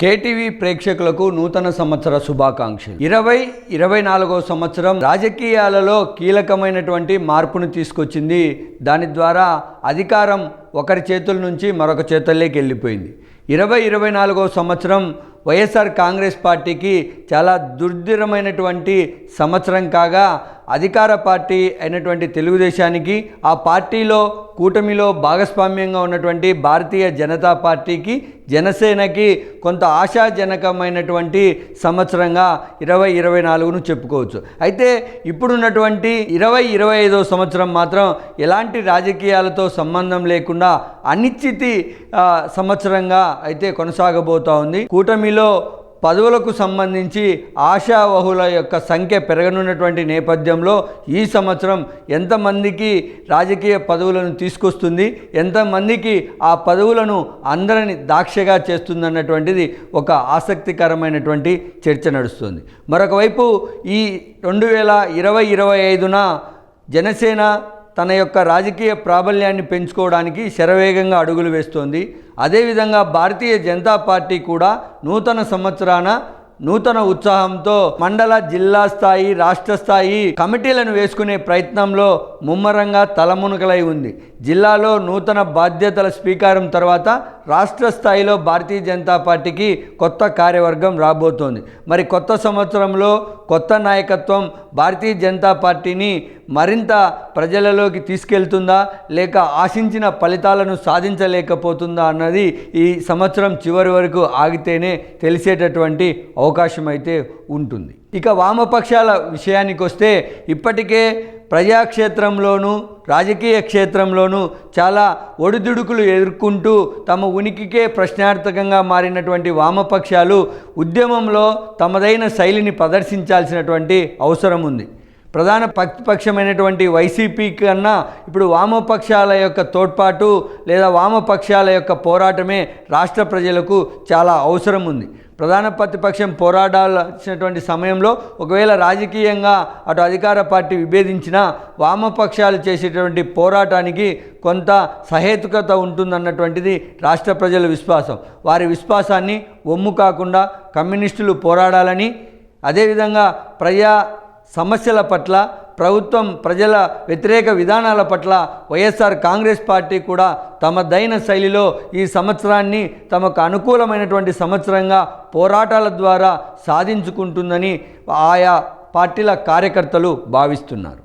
KTV ప్రేక్షకులకు నూతన సంవత్సర శుభాకాంక్షలు. ఇరవై ఇరవై నాలుగో సంవత్సరం రాజకీయాలలో కీలకమైనటువంటి మార్పును తీసుకొచ్చింది. దాని ద్వారా అధికారం ఒకరి చేతుల నుంచి మరొక చేతుల్లోకి వెళ్ళిపోయింది. ఇరవై ఇరవై నాలుగో సంవత్సరం వైఎస్ఆర్ కాంగ్రెస్ పార్టీకి చాలా దుర్దిరమైనటువంటి సంవత్సరం కాగా అధికార పార్టీ అయినటువంటి తెలుగుదేశానికి ఆ పార్టీలో కూటమిలో భాగస్వామ్యంగా ఉన్నటువంటి భారతీయ జనతా పార్టీకి జనసేనకి కొంత ఆశాజనకమైనటువంటి సంవత్సరంగా ఇరవై ఇరవై నాలుగును చెప్పుకోవచ్చు. అయితే ఇప్పుడున్నటువంటి ఇరవై ఇరవై ఐదో సంవత్సరం మాత్రం ఎలాంటి రాజకీయాలతో సంబంధం లేకుండా అనిశ్చితి సంవత్సరంగా అయితే కొనసాగబోతోంది కూటమిలో పదవులకు సంబంధించి ఆశావహుల యొక్క సంఖ్య పెరగనున్నటువంటి నేపథ్యంలో ఈ సంవత్సరం ఎంతమందికి రాజకీయ పదవులను తీసుకొస్తుంది ఎంతమందికి ఆ పదవులను అందరిని దాక్షగా చేస్తుందన్నటువంటిది ఒక ఆసక్తికరమైనటువంటి చర్చ నడుస్తుంది. మరొకవైపు ఈ రెండు వేల ఇరవై ఇరవై ఐదున జనసేన తన యొక్క రాజకీయ ప్రాబల్యాన్ని పెంచుకోవడానికి శరవేగంగా అడుగులు వేస్తోంది. అదేవిధంగా భారతీయ జనతా పార్టీ కూడా నూతన సంవత్సరాన నూతన ఉత్సాహంతో మండల జిల్లా స్థాయి రాష్ట్ర స్థాయి కమిటీలను వేసుకునే ప్రయత్నంలో ముమ్మరంగా తలమునకలై ఉంది. జిల్లాలో నూతన బాధ్యతల స్వీకారం తర్వాత రాష్ట్ర స్థాయిలో భారతీయ జనతా పార్టీకి కొత్త కార్యవర్గం రాబోతోంది. మరి కొత్త సంవత్సరంలో కొత్త నాయకత్వం భారతీయ జనతా పార్టీని మరింత ప్రజలలోకి తీసుకెళ్తుందా? లేక ఆశించిన ఫలితాలను సాధించలేకపోతుందా అన్నది ఈ సంవత్సరం చివరి వరకు ఆగితేనే తెలిసేటటువంటి అవకాశం అయితే ఉంటుంది. ఇక వామపక్షాల విషయానికి వస్తే ఇప్పటికే ప్రజాక్షేత్రంలోనూ రాజకీయ క్షేత్రంలోనూ చాలా ఒడిదుడుకులు ఎదుర్కొంటూ తమ ఉనికికే ప్రశ్నార్థకంగా మారినటువంటి వామపక్షాలు ఉద్యమంలో తమదైన శైలిని ప్రదర్శించాల్సినటువంటి అవసరం ఉంది. ప్రధాన ప్రతిపక్షమైనటువంటి వైసీపీ కన్నా ఇప్పుడు వామపక్షాల యొక్క తోడ్పాటు లేదా వామపక్షాల యొక్క పోరాటమే రాష్ట్ర ప్రజలకు చాలా అవసరం ఉంది. ప్రధాన ప్రతిపక్షం పోరాడాల్సినటువంటి సమయంలో ఒకవేళ రాజకీయంగా అటు అధికార పార్టీ విభేదించినా వామపక్షాలు చేసేటువంటి పోరాటానికి కొంత సహేతుకత ఉంటుందన్నటువంటిది రాష్ట్ర ప్రజల విశ్వాసం. వారి విశ్వాసాన్ని ఒమ్ము కాకుండా కమ్యూనిస్టులు పోరాడాలని అదేవిధంగా ప్రజా సమస్యల పట్ల ప్రభుత్వం ప్రజల వ్యతిరేక విధానాల పట్ల వైఎస్ఆర్ కాంగ్రెస్ పార్టీ కూడా తమదైన శైలిలో ఈ సంవత్సరాన్ని తమకు అనుకూలమైనటువంటి సంవత్సరంగా పోరాటాల ద్వారా సాధించుకుంటుందని ఆయా పార్టీల కార్యకర్తలు భావిస్తున్నారు.